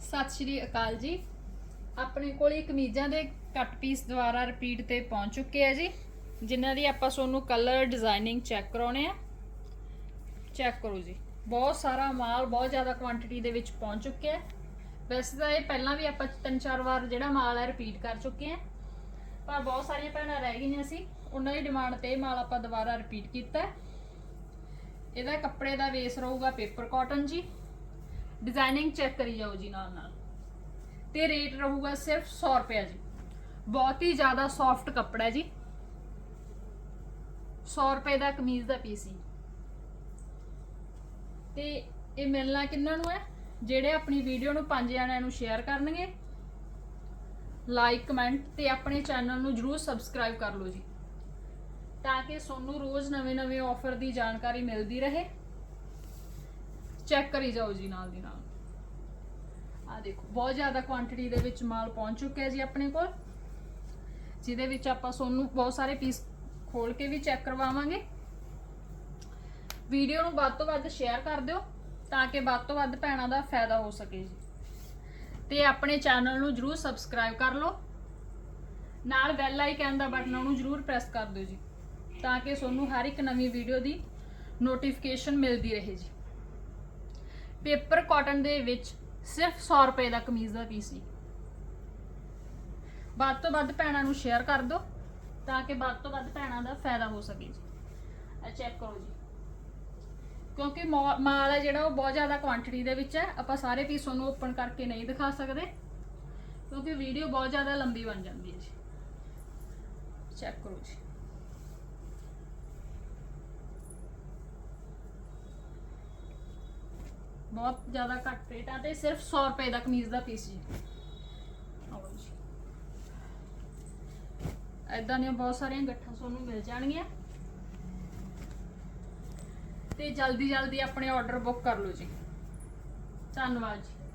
ਸਤਿ ਸ਼੍ਰੀ ਅਕਾਲ ਜੀ। ਆਪਣੇ ਕੋਲ ਇਹ ਕਮੀਜ਼ਾਂ ਦੇ ਕੱਟ ਪੀਸ ਦੁਆਰਾ ਰਿਪੀਟ ਤੇ ਪਹੁੰਚ ਚੁੱਕੇ ਆ ਜੀ, ਜਿਨ੍ਹਾਂ ਦੀ ਆਪਾਂ ਤੁਹਾਨੂੰ ਕਲਰ ਡਿਜ਼ਾਈਨਿੰਗ ਚੈੱਕ ਕਰਾਉਣੇ ਆ। ਚੈੱਕ ਕਰੋ ਜੀ। ਬਹੁਤ ਸਾਰਾ ਮਾਲ, ਬਹੁਤ ਜ਼ਿਆਦਾ ਕੁਆਂਟੀਟੀ ਦੇ ਵਿੱਚ ਪਹੁੰਚ ਚੁੱਕਿਆ ਹੈ। ਵੈਸੇ ਤਾਂ ਇਹ ਪਹਿਲਾਂ ਵੀ ਆਪਾਂ ਤਿੰਨ ਚਾਰ ਵਾਰ ਜਿਹੜਾ ਮਾਲ ਹੈ ਰਿਪੀਟ ਕਰ ਚੁੱਕੇ ਆ। ਪਰ ਬਹੁਤ ਸਾਰੀਆਂ ਭੈਣਾਂ ਰਹਿ ਗਈਆਂ ਸੀ। ਉਹਨਾਂ ਦੀ ਡਿਮਾਂਡ ਤੇ ਇਹ ਮਾਲ ਆਪਾਂ ਦੁਬਾਰਾ ਰਿਪੀਟ ਕੀਤਾ ਇਹਦਾ ਕੱਪੜੇ ਦਾ ਵੇਸ ਰਹੂਗਾ ਪੇਪਰ ਕਾਟਨ ਜੀ। ਡਿਜ਼ਾਈਨਿੰਗ ਚੈੱਕ ਕਰੀ ਜਾਓ ਜੀ ਨਾਲ ਨਾਲ। ਤੇ ਰੇਟ ਰਹੂਗਾ ਸਿਰਫ 100 ਰੁਪਏ ਜੀ। ਬਹੁਤ ਹੀ ਜ਼ਿਆਦਾ ਸੌਫਟ ਕੱਪੜਾ ਹੈ ਜੀ। 100 ਰੁਪਏ ਦਾ ਕਮੀਜ਼ ਦਾ ਪੀਸ ਹੀ ਤੇ ਇਹ ਮਿਲਣਾ ਕਿੰਨਾਂ ਨੂੰ ਹੈ? ਜਿਹੜੇ ਆਪਣੀ ਵੀਡੀਓ ਨੂੰ ਪੰਜ ਜਣਿਆਂ ਨੂੰ ਸ਼ੇਅਰ ਕਰਨਗੇ ਲਾਈਕ ਕਮੈਂਟ ਤੇ ਆਪਣੇ ਚੈਨਲ ਨੂੰ ਜਰੂਰ ਸਬਸਕ੍ਰਾਈਬ ਕਰ ਲਓ ਜੀ। ਤਾਂ ਕਿ ਤੁਹਾਨੂੰ ਰੋਜ਼ ਨਵੇਂ-ਨਵੇਂ ਆਫਰ ਦੀ ਜਾਣਕਾਰੀ ਮਿਲਦੀ ਰਹੇ। ਚੈੱਕ ਕਰੀ ਜਾਓ ਜੀ ਨਾਲ ਦੀ ਨਾਲ। ਆ ਦੇਖੋ, ਬਹੁਤ ਜ਼ਿਆਦਾ ਕੁਆਂਟੀਟੀ ਦੇ ਵਿੱਚ ਮਾਲ ਪਹੁੰਚ ਚੁੱਕਿਆ ਜੀ ਆਪਣੇ ਕੋਲ। ਜਿਹਦੇ ਵਿੱਚ ਆਪਾਂ ਤੁਹਾਨੂੰ ਬਹੁਤ ਸਾਰੇ ਪੀਸ ਖੋਲ ਕੇ ਵੀ ਚੈੱਕ ਕਰਵਾਵਾਂਗੇ। ਵੀਡੀਓ ਨੂੰ ਵੱਧ ਤੋਂ ਵੱਧ ਸ਼ੇਅਰ ਕਰ ਦਿਓ, ਤਾਂ ਕਿ ਵੱਧ ਤੋਂ ਵੱਧ ਭੈਣਾਂ ਦਾ ਫਾਇਦਾ ਹੋ ਸਕੇ ਜੀ। ਤੇ ਆਪਣੇ ਚੈਨਲ ਨੂੰ ਜਰੂਰ ਸਬਸਕ੍ਰਾਈਬ ਕਰ ਲਓ। ਨਾਲ ਬੈਲ ਆਈਕਨ ਦਾ ਬਟਨ ਨੂੰ ਜਰੂਰ ਪ੍ਰੈਸ ਕਰ ਦਿਓ ਜੀ, ਤਾਂ ਕਿ ਤੁਹਾਨੂੰ ਹਰ ਇੱਕ ਨਵੀਂ ਵੀਡੀਓ ਦੀ ਨੋਟੀਫਿਕੇਸ਼ਨ ਮਿਲਦੀ ਰਹੇ ਜੀ। ਪੇਪਰ ਕਾਟਨ ਦੇ ਵਿੱਚ ਸਿਰਫ 100 ਰੁਪਏ ਦਾ ਕਮੀਜ਼ ਦਾ ਪੀਸ ਸੀ। ਵੱਧ ਤੋਂ ਵੱਧ ਭੈਣਾਂ ਨੂੰ ਸ਼ੇਅਰ ਕਰ ਦਿਓ, ਤਾਂ ਕਿ ਵੱਧ ਤੋਂ ਵੱਧ ਭੈਣਾਂ ਦਾ ਫਾਇਦਾ ਹੋ ਸਕੇ ਜੀ। ਇਹ ਚੈੱਕ ਕਰੋ ਜੀ। ਕਿਉਂਕਿ ਮਾ- ਮਾਲ ਹੈ ਜਿਹੜਾ ਉਹ ਬਹੁਤ ਜ਼ਿਆਦਾ ਕੁਆਂਟੀਟੀ ਦੇ ਵਿੱਚ ਹੈ, ਆਪਾਂ ਸਾਰੇ ਪੀਸ ਤੁਹਾਨੂੰ ਓਪਨ ਕਰਕੇ ਨਹੀਂ ਦਿਖਾ ਸਕਦੇ। ਕਿਉਂਕਿ ਵੀਡੀਓ ਬਹੁਤ ਜ਼ਿਆਦਾ ਲੰਬੀ ਬਣ ਜਾਂਦੀ ਹੈ ਜੀ। ਚੈੱਕ ਕਰੋ ਜੀ। ਬਹੁਤ ਜ਼ਿਆਦਾ ਘੱਟ ਰੇਟ ਆ ਤੇ ਸਿਰਫ 100 ਰੁਪਏ ਦਾ ਕਮੀਜ਼ ਦਾ ਪੀਸ ਜੀ। ਐਦਾਂ ਦੀਆਂ ਬਹੁਤ ਸਾਰੀਆਂ ਗੱਠਾਂ ਤੁਹਾਨੂੰ ਮਿਲ ਜਾਣਗੀਆਂ। ਤੇ ਜਲਦੀ ਜਲਦੀ ਆਪਣੇ ਆਰਡਰ ਬੁੱਕ ਕਰ ਲਓ ਜੀ। ਧੰਨਵਾਦ ਜੀ।